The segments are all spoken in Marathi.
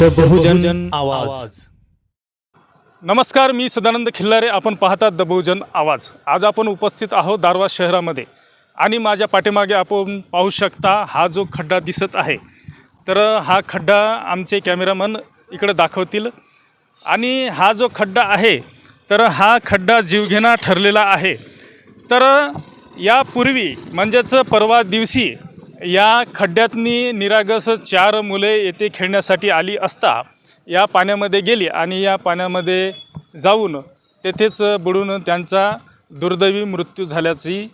द बहुजन आवाज. नमस्कार मी सदानंद खिल्लारे. आपण पाहतात द बहुजन आवाज. आज आपण उपस्थित आहोत दारवा शहरामध्ये. आणि माझ्या पाठीमागे आपण पाहू शकता हा जो खड्डा दिसत आहे. तर हा खड्डा आमचे कॅमेरामन इकडे दाखवतील. आणि हा जो खड्डा आहे तर हा खड्डा जीवघेणा ठरलेला आहे. तर यापूर्वी म्हणजेच परवा दिवशी या खड्ड्यातनी निरागस चार मुले येथे खेळण्यासाठी आली असता या पाण्यामध्ये गेली आणि या पाण्यामध्ये जाऊन तेथेच बुडून त्यांचा दुर्दैवी मृत्यू झाल्याची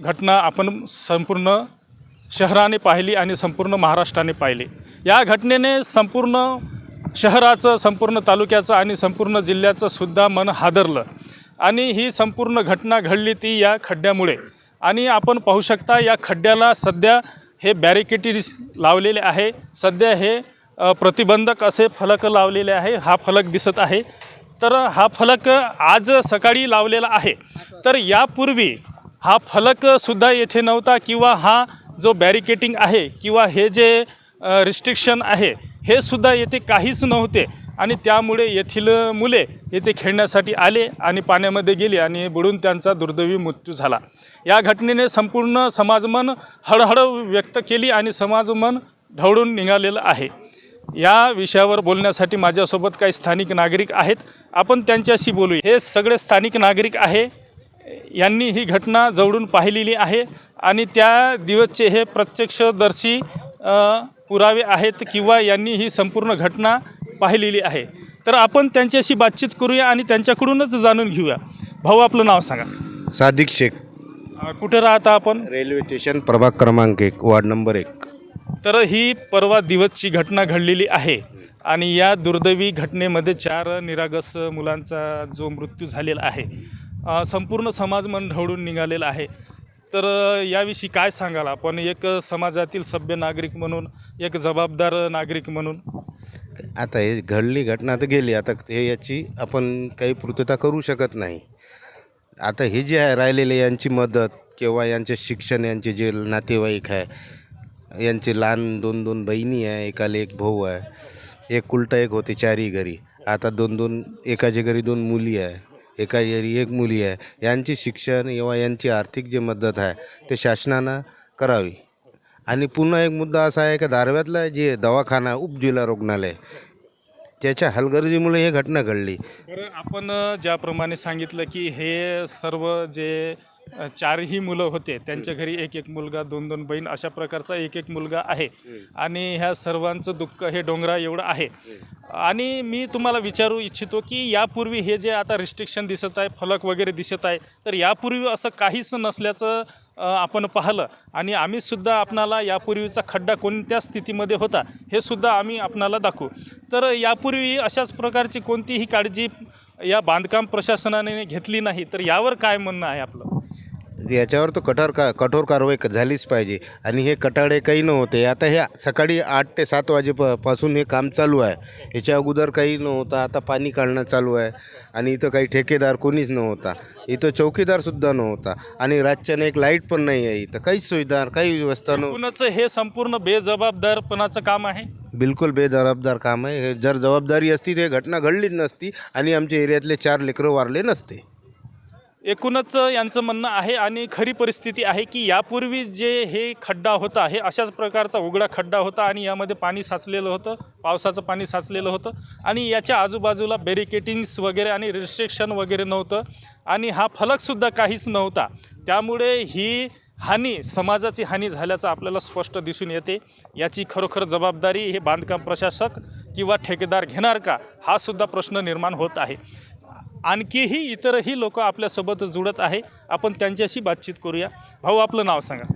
घटना आपण संपूर्ण शहराने पाहिली आणि संपूर्ण महाराष्ट्राने पाहिली. या घटनेने संपूर्ण शहराचं संपूर्ण तालुक्याचं आणि संपूर्ण जिल्ह्याचं सुद्धा मन हादरलं. आणि ही संपूर्ण घटना घडली ती या खड्ड्यामुळे. आणि आपण पाहू शकता या खड्ड्याला सध्या हे बॅरिकेटीज लावलेले आहे. सध्या हे प्रतिबंधक असे फलक लावलेले आहे. हा फलक दिसत आहे. तर हा फलक आज सकाळी लावलेला आहे. तर यापूर्वी हा फलकसुद्धा येथे नव्हता किंवा हा जो बॅरिकेटिंग आहे किंवा हे जे रिस्ट्रिक्शन आहे हे सुद्धा येथे काहीच नव्हते. आणि त्यामुळे येथील मुले येथे खेळण्यासाठी आले आणि पाण्यामध्ये गेले आणि बुडून त्यांचा दुर्दैवी मृत्यू झाला. या घटनेने संपूर्ण समाजमन हळहळ व्यक्त केली आणि समाजमन ढवळून निघालेलं आहे. या विषयावर बोलण्यासाठी माझ्यासोबत काही स्थानिक नागरिक आहेत. आपण त्यांच्याशी बोलू हे सगळे स्थानिक नागरिक आहे. यांनी ही घटना जवळून पाहिलेली आहे आणि त्या दिवसचे हे प्रत्यक्षदर्शी पुरावे आहेत किंवा यांनी ही संपूर्ण घटना पाहिलेली आहे. तर आपण त्यांच्याशी बातचीत करूया आणि त्यांच्याकडूनच जाणून घेऊया. भाऊ आपलं नाव सांगा. सादिक शेख. अ, कुठे राहता आपण? रेल्वे स्टेशन प्रभाग क्रमांक एक वार्ड नंबर एक. तर ही परवा दिवसची घटना घडलेली आहे आणि या दुर्दैवी घटनेमध्ये चार निरागस मुलांचा जो मृत्यू झालेला आहे अ, संपूर्ण समाज मन ढवळून निघालेला आहे. तर अ, याविषयी काय सांगाल आपण? एक समाजातील सभ्य नागरिक म्हणून एक जबाबदार नागरिक म्हणून. आता हे घडली घटना तर गेली. आता हे याची आपण काही पूर्तता करू शकत नाही. आता हे जे आहे राहिलेले यांची मदत किंवा यांचे शिक्षण यांचे जे नातेवाईक आहे यांचे लहान दोन दोन बहिणी आहे एकाला एक भाऊ आहे एक उलटा एक होते चारही घरी. आता दोन दोन एकाच्या घरी दोन मुली आहे एका घरी एक मुली आहे. यांचे शिक्षण किंवा यांची आर्थिक जी मदत आहे ते शासनानं करावी. आणि पुन्हा एक मुद्दा असा आहे की दारव्यातला जे दवाखाना उपजिल्हा रुग्णालय त्याच्या हलगर्जीमुळे ही घटना घडली. बरं आपण ज्याप्रमाणे सांगितलं की हे सर्व जे चारही मुलं होते. त्यांच्या घरी एक एक मुलगा दोन दोन बहीण अशा प्रकारचा एक एक मुलगा आहे. आणि ह्या सर्वांचं दुःख हे डोंगरा एवढं आहे. आणि मी तुम्हाला विचारू इच्छितो की यापूर्वी हे जे आता रिस्ट्रिक्शन दिसत आहे फलक वगैरे दिसत आहे तर यापूर्वी असं काहीच नसल्याचं आपण पाहिलं. आणि आम्हीसुद्धा आपणाला यापूर्वीचा खड्डा कोणत्या स्थितीमध्ये होता हे सुद्धा आम्ही आपणाला दाखवू. तर यापूर्वी अशाच प्रकारची कोणतीही काळजी या बांधकाम प्रशासनाने घेतली नाही तर यावर काय म्हणणं आहे आपलं? याच्यावर तर कठोर का कठोर कारवाई क- झालीच पाहिजे. आणि हे कटाडे काही नव्हते. आता हे सकाळी आठ ते सात वाजेपासून हे काम चालू आहे. याच्या अगोदर काही नव्हतं. आता पाणी काढणं चालू आहे. आणि इथं काही ठेकेदार कोणीच नव्हता. इथं चौकीदारसुद्धा नव्हता. आणि रातच्याने एक लाइट पण नाही आहे इथं. काहीच सुविधा काही व्यवस्था नव्हती हे संपूर्ण बेजबाबदारपणाचं काम आहे? बिलकुल बेजबाबदार काम आहे. हे जर जबाबदारी असती ते घटना घडलीच नसती आणि आमच्या एरियातले चार लेकरं वारले नसते. एकूणच यांचं म्हणणं आहे आणि खरी परिस्थिती आहे की यापूर्वी जे हे खड्डा होता हे अशाच प्रकारचा उघडा खड्डा होता आणि यामध्ये पाणी साचलेलं होतं पावसाचं पाणी साचलेलं होतं आणि याच्या आजूबाजूला बॅरिकेटिंग्स वगैरे आणि रिस्ट्रिक्शन वगैरे नव्हतं आणि हा फलकसुद्धा काहीच नव्हता. त्यामुळे ही हानी समाजाची हानी झाल्याचं आपल्याला स्पष्ट दिसून येते. याची खरोखर जबाबदारी हे बांधकाम प्रशासक किंवा ठेकेदार घेणार का हा सुद्धा प्रश्न निर्माण होत आहे. आणखीही इतरही लोक आपल्यासोबत जुळत आहे. आपण त्यांच्याशी बातचीत करूया. भाऊ आपलं नाव सांगा.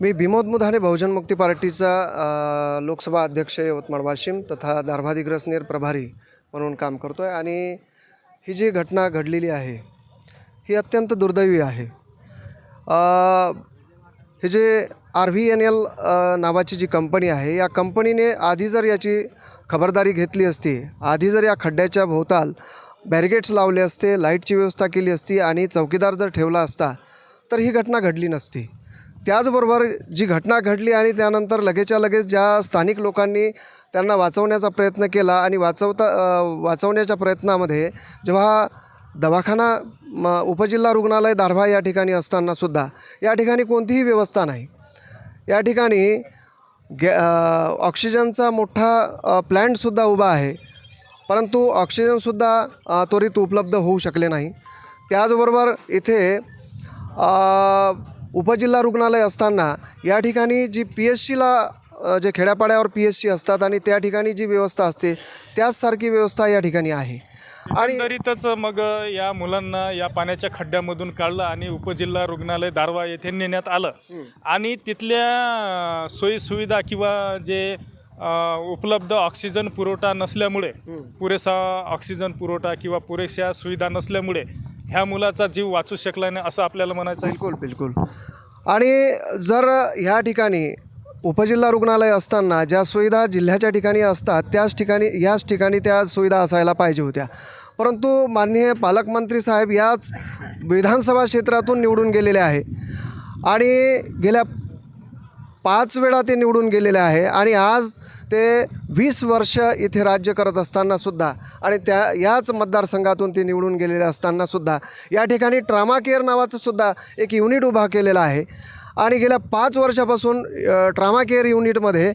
मी विमोद मुधाने बहुजन मुक्ती पार्टीचा लोकसभा अध्यक्ष यवतमाळ वाशिम तथा दारभादिग्रसनेर प्रभारी म्हणून काम करतो आहे आणि ही जी घटना घडलेली आहे ही अत्यंत दुर्दैवी आहे. हे जे आर व्ही एन एल नावाची जी कंपनी आहे या कंपनीने आधी जर याची खबरदारी घेतली असती आधी जर या खड्ड्याच्या भोवताल बॅरिगेट्स लावले असते लाईटची व्यवस्था केली असती आणि चौकीदार जर ठेवला असता तर ही घटना घडली नसती. त्याचबरोबर जी घटना घडली आणि त्यानंतर लगेचच्या लगेच ज्या स्थानिक लोकांनी त्यांना वाचवण्याचा प्रयत्न केला आणि वाचवता वाचवण्याच्या प्रयत्नामध्ये जेव्हा दवाखाना म उपजिल्हा रुग्णालय दारव्हा या ठिकाणी असतानासुद्धा या ठिकाणी कोणतीही व्यवस्था नाही. या ठिकाणी गॅ ऑक्सिजनचा मोठा अ, प्लॅन्टसुद्धा उभा आहे. परंतु ऑक्सिजनसुद्धा त्वरित उपलब्ध होऊ शकले नाही. त्याचबरोबर इथे उपजिल्हा रुग्णालय असताना या ठिकाणी जी पी एच सीला जे खेड्यापाड्यावर पी एच सी असतात आणि त्या ठिकाणी जी व्यवस्था असते त्याचसारखी व्यवस्था या ठिकाणी आहे. आणि एकंदरीतच मग या मुलांना या पाण्याच्या खड्ड्यामधून काढलं आणि उपजिल्हा रुग्णालय दारवा येथे नेण्यात आलं. आणि तिथल्या सोयीसुविधा किंवा जे उपलब्ध ऑक्सिजन पुरवठा नसल्यामुळे पुरेसा ऑक्सिजन पुरवठा किंवा पुरेशा सुविधा नसल्यामुळे ह्या मुलाचा जीव वाचू शकला नाही असं आपल्याला म्हणायचं आहे. बिलकुल बिलकुल. आणि जर ह्या ठिकाणी उपजिल्हा रुग्णालय असताना ज्या सुविधा जिल्ह्याच्या ठिकाणी असतात त्याच ठिकाणी याच ठिकाणी त्या सुविधा असायला पाहिजे होत्या. परंतु माननीय पालकमंत्री साहेब याच विधानसभा क्षेत्रातून निवडून गेलेले आहे. आणि गेल्या पाच वेळा ते निवडून गेलेले आहे आणि आज ते वीस वर्ष इथे राज्य करत असतानासुद्धा आणि त्या याच मतदारसंघातून ते निवडून गेलेले असतानासुद्धा या ठिकाणी ट्रामा केअर नावाचं सुद्धा एक युनिट उभा केलेला आहे. आणि गेल्या पाच वर्षापासून ट्रामा केअर युनिटमध्ये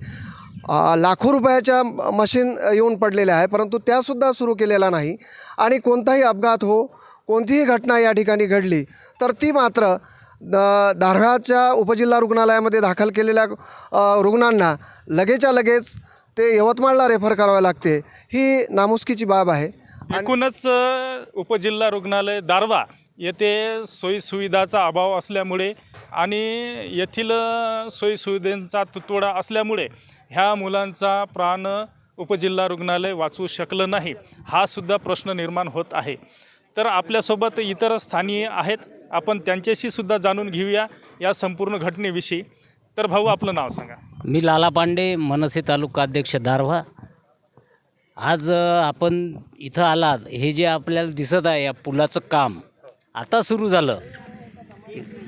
लाखो रुपयाच्या म- मशीन येऊन पडलेल्या आहे परंतु त्यासुद्धा सुरू केलेला नाही. आणि कोणताही अपघात हो कोणतीही घटना या ठिकाणी घडली तर ती मात्र द दारव्याच्या उपजिल्हा रुग्णालयामध्ये दाखल केलेल्या रुग्णांना लगेच्या लगेच ते यवतमाळला रेफर करावे लागते. ही नामुष्कीची बाब आहे. एकूणच उपजिल्हा रुग्णालय दारवा येथे सोयीसुविधाचा अभाव असल्यामुळे आणि येथील सोयीसुविधांचा तुतवडा असल्यामुळे ह्या मुलांचा प्राण उपजिल्हा रुग्णालय वाचवू शकलं नाही. हा सुद्धा प्रश्न निर्माण होत आहे. तर आपल्यासोबत इतर स्थानीय आहेत. आपण त्यांच्याशी सुद्धा जाणून घेऊया या संपूर्ण घटनेविषयी. तर भाऊ आपलं नाव सांगा. मी लाला पांडे मनसे तालुका अध्यक्ष दारव्हा. आज आपण इथं आलात. हे जे आपल्याला दिसत आहे या पुलाचं काम आता सुरू झालं.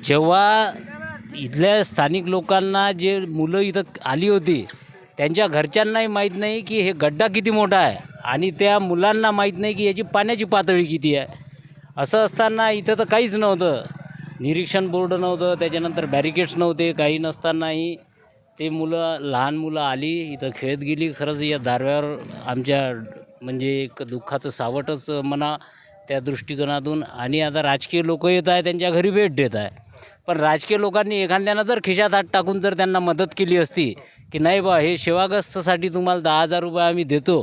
जेव्हा इथल्या स्थानिक लोकांना जे मुलं इथं आली होती त्यांच्या घरच्यांनाही माहीत नाही की हे गड्डा किती मोठा आहे. आणि त्या मुलांना माहीत नाही की याची पाण्याची पातळी किती आहे. असं असताना इथं तर काहीच नव्हतं. निरीक्षण बोर्ड नव्हतं त्याच्यानंतर बॅरिकेड्स नव्हते काही नसतानाही ते मुलं लहान मुलं आली इथं खेळत गेली. खरंच या दारव्यावर आमच्या म्हणजे एक दुःखाचं सावटच म्हणा त्या दृष्टिकोनातून. आणि आता राजकीय लोक येत आहे त्यांच्या घरी भेट देत आहे पण राजकीय लोकांनी एखाद्यानं जर खिशात हात टाकून जर त्यांना मदत केली असती की नाही बा हे सेवाग्रस्तसाठी तुम्हाला दहा हजार रुपये आम्ही देतो.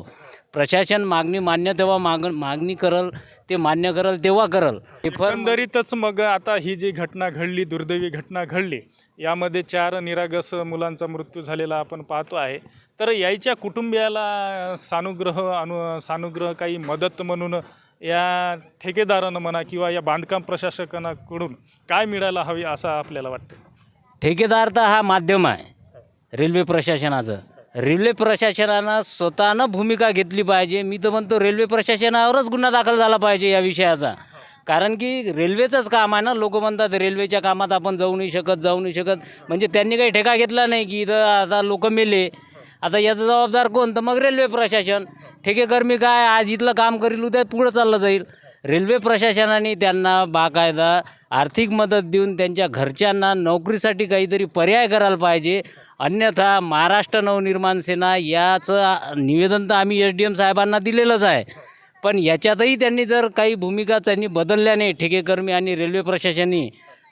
प्रशासन मागणी मान्य तेव्हा माग मागणी करल ते मान्य करल तेव्हा करल. हे एकंदरीतच मग आता ही जी घटना घडली दुर्दैवी घटना घडली यामध्ये चार निरागस मुलांचा मृत्यू झालेला आपण पाहतो आहे. तर याच्या कुटुंबियाला सानुग्रह अनु सानुग्रह काही मदत म्हणून या ठेकेदारानं म्हणा किंवा या बांधकाम प्रशासकांकडून काय मिळायला हवी असं आपल्याला वाटतं? ठेकेदार तर हा माध्यम आहे. रेल्वे प्रशासनाचं. रेल्वे प्रशासनानं स्वतःनं भूमिका घेतली पाहिजे. मी तर म्हणतो रेल्वे प्रशासनावरच गुन्हा दाखल झाला पाहिजे या विषयाचा. कारण की रेल्वेचंच काम आहे ना. लोक म्हणतात रेल्वेच्या कामात आपण जाऊ नाही शकत जाऊ नाही शकत. म्हणजे त्यांनी काही ठेका घेतला नाही की इथं आता लोक मेले. आता याचा जबाबदार कोण? तर मग रेल्वे प्रशासन. ठेकेकर्मी काय आज इथलं काम करील उद्या पुढं चाललं जाईल. रेल्वे प्रशासनाने त्यांना बाकायदा आर्थिक मदत देऊन त्यांच्या घरच्यांना नोकरीसाठी काहीतरी पर्याय करायला पाहिजे. अन्यथा महाराष्ट्र नवनिर्माण सेना याचं निवेदन तर आम्ही एस डी एम साहेबांना दिलेलंच आहे. पण याच्यातही त्यांनी जर काही भूमिका त्यांनी बदलल्या नाही ठेकेकर्मी आणि रेल्वे प्रशासनाने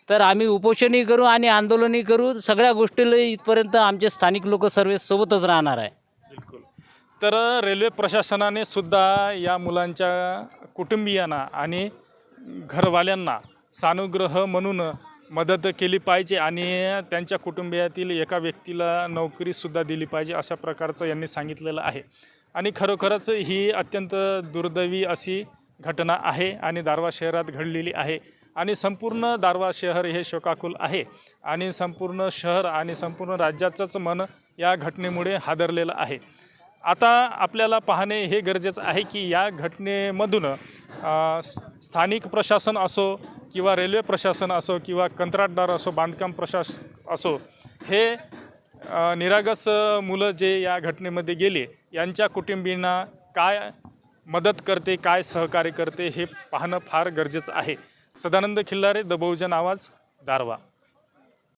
तर आम्ही उपोषणही करू आणि आंदोलनही करू. सगळ्या गोष्टीला इथपर्यंत आमचे स्थानिक लोक सर्व सोबतच राहणार आहे. तर रेल्वे प्रशासनाने सुद्धा या मुलांच्या कुटुंबियांना आणि घरवाल्यांना सानुग्रह म्हणून मदत केली पाहिजे आणि त्यांच्या कुटुंबियातील एका व्यक्तीला नोकरीसुद्धा दिली पाहिजे अशा प्रकारचं यांनी सांगितलेलं आहे. आणि खरोखरच ही अत्यंत दुर्दैवी अशी घटना आहे आणि दारवा शहरात घडलेली आहे आणि संपूर्ण दारवा शहर हे शोकाकुल आहे आणि संपूर्ण शहर आणि संपूर्ण राज्याचंच मन या घटनेमुळे हादरलेलं आहे. आता आपल्याला पाहणे हे गरजेचं आहे की या घटनेमधून स्थानिक प्रशासन असो किंवा रेल्वे प्रशासन असो किंवा कंत्राटदार असो बांधकाम प्रशास असो हे निरागस मुलं जे या घटनेमध्ये गेले यांच्या कुटुंबींना काय मदत करते काय सहकार्य करते हे पाहणं फार गरजेचं आहे. सदानंद खिल्लारे द बहुजन आवाज दारवा